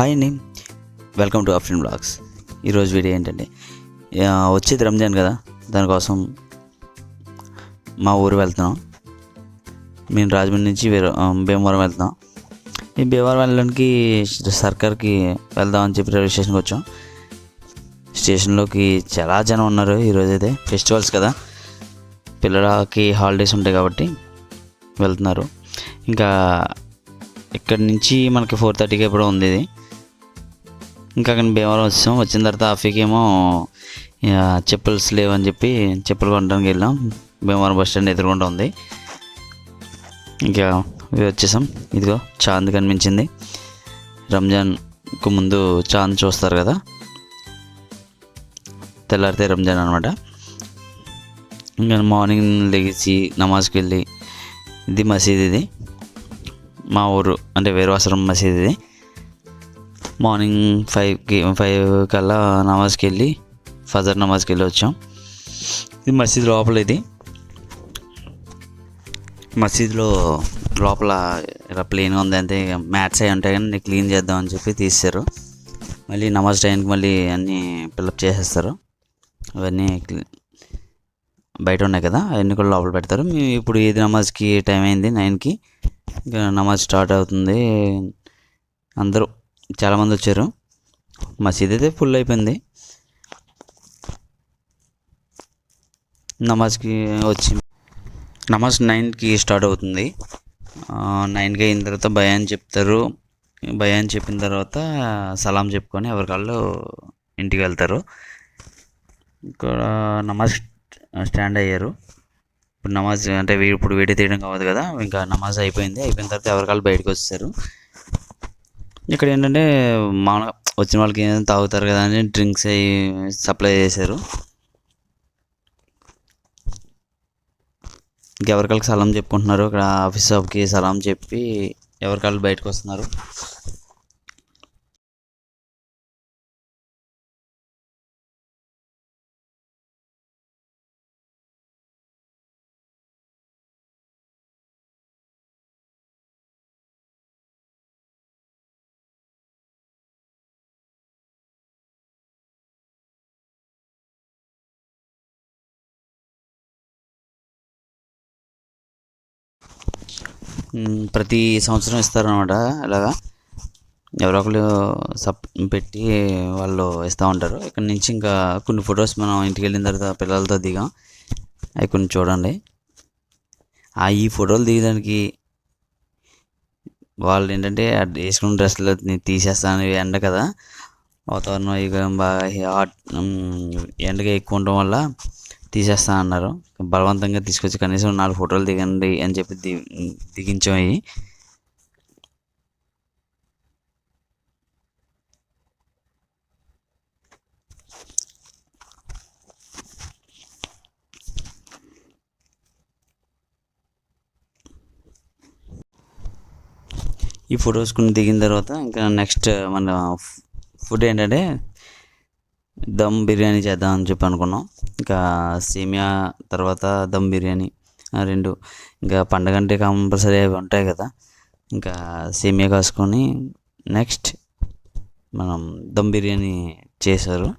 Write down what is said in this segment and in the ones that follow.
Hi అండి. Welcome to option blogs ఈరోజు video ఏంటంటే వచ్చేది రంజాన్ కదా దానికోసం మా ఊరు వెళ్తున్నాం. మేము రాజమండ్రి నుంచి భీమవరం వెళ్తున్నాం. ఈ భీమవరం వెళ్ళడానికి సర్కార్కి వెళ్దామని చెప్పి రైల్వే స్టేషన్కి వచ్చాం. స్టేషన్లోకి చాలా జనం ఉన్నారు ఈరోజు అయితే. ఫెస్టివల్స్ కదా. పిల్లలకి హాలిడేస్ ఉంటాయి కాబట్టి వెళ్తున్నారు. ఇంకా ఇక్కడి నుంచి మనకి ఫోర్ థర్టీకి ఎప్పుడో ఉంది ఇది. ఇంకా అక్కడ భీమవరం వచ్చాం వచ్చిన తర్వాత ఆఫీకి ఏమో ఇక చెప్పుల్స్ లేవని చెప్పి చెప్పులు కొనడానికి వెళ్ళాం. భీమవరం బస్ స్టాండ్ ఎదురుకుండా ఉంది. ఇంకా వచ్చేసాం. ఇదిగో చాంద్ కనిపించింది. రంజాన్కు ముందు చాంద్ చూస్తారు కదా? తెల్లారితే రంజాన్ అనమాట ఇంకా మార్నింగ్ లెగిసి నమాజ్కి వెళ్ళి ఇది మసీద్ ఇది. మా ఊరు అంటే వేరువాసరం మసీద్ ఇది. మార్నింగ్ ఫైవ్కి ఫైవ్ కల్లా నమాజ్కి వెళ్ళి ఫజర్ నమాజ్కి వెళ్ళి వచ్చాం. ఇది మసీద్ లోపల ఇది. మసీద్లో లోపల ఇలా ప్లెయిన్గా ఉంది అంతే మ్యాట్స్ అవి ఉంటాయి కానీ క్లీన్ చేద్దామని చెప్పి తీసారు మళ్ళీ నమాజ్ టైంకి మళ్ళీ అన్నీ పిల్లప్ చేసేస్తారు. అవన్నీ బయట ఉన్నాయి కదా అవన్నీ కూడా లోపల పెడతారు. మేము ఇప్పుడు ఈద్ నమాజ్కి టైం అయింది? నైన్కి ఇంకా నమాజ్ స్టార్ట్ అవుతుంది. అందరూ చాలామంది వచ్చారు. మసీద్ అయితే ఫుల్ అయిపోయింది. నమాజ్కి వచ్చి నమాజ్ నైన్కి స్టార్ట్ అవుతుంది. నైన్కి అయిన తర్వాత భయాన్ చెప్తారు. భయాన్ చెప్పిన తర్వాత సలాం చెప్పుకొని ఎవరికాళ్ళు ఇంటికి వెళ్తారు. ఇక్కడ నమాజ్ స్టాండ్ అయ్యారు. ఇప్పుడు నమాజ్ అంటే ఇప్పుడు వేడి తీయడం కావద్దు కదా. ఇంకా నమాజ్ అయిపోయింది. అయిపోయిన తర్వాత ఎవరికాళ్ళు బయటకు వచ్చేసారు ఇక్కడ ఏంటంటే మామూలుగా వచ్చిన వాళ్ళకి ఏదైనా తాగుతారు కదా అని డ్రింక్స్ అవి సప్లై చేశారు. ఇంకెవరికాళ్ళకి సలాం చెప్పుకుంటున్నారు. ఇక్కడ ఆఫీస్ షాప్కి సలాం చెప్పి ఎవరికాళ్ళు బయటకు వస్తున్నారు. ప్రతి సంవత్సరం ఇస్తారనమాట ఇలాగా. ఎవరో ఒకరు సప్ పెట్టి వాళ్ళు ఇస్తూ ఉంటారు. ఇక్కడ నుంచి ఇంకా కొన్ని ఫొటోస్ మనం ఇంటికి వెళ్ళిన తర్వాత పిల్లలతో దిగాం. అవి కొన్ని చూడండి. ఆ ఈ ఫోటోలు దిగడానికి వాళ్ళు ఏంటంటే వేసుకున్న డ్రెస్సులు తీసేస్తాను ఎండ కదా. వాతావరణం ఇక బాగా హాట్ ఎండగా ఎక్కువ ఉండడం వల్ల తీసేస్తా అన్నారు. బలవంతంగా తీసుకొచ్చి కనీసం నాలుగు ఫోటోలు దిగండి అని చెప్పి ది దిగించాయి ఈ ఫొటోస్ కొన్ని దిగిన తర్వాత ఇంకా నెక్స్ట్ మన ఫుడ్ ఏంటంటే దమ్ బిర్యానీ చేద్దామని చెప్పి అనుకున్నాం. ఇంకా సేమియా తర్వాత దమ్ బిర్యానీ ఆ రెండు. ఇంకా పండగ అంటే కంపల్సరీ అవి ఉంటాయి కదా. ఇంకా సేమియా కాసుకొని నెక్స్ట్ మనం దమ్ బిర్యానీ చేశారు.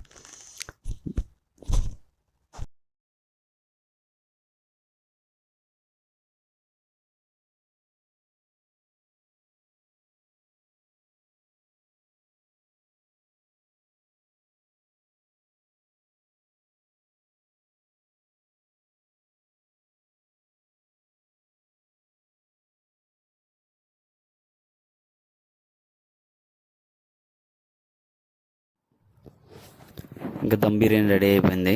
ఇంకా దమ్ బిర్యానీ రెడీ అయిపోయింది.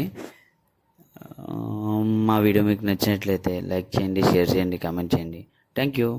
మా వీడియో మీకు నచ్చినట్లయితే లైక్ చేయండి షేర్ చేయండి కామెంట్ చేయండి. Thank you.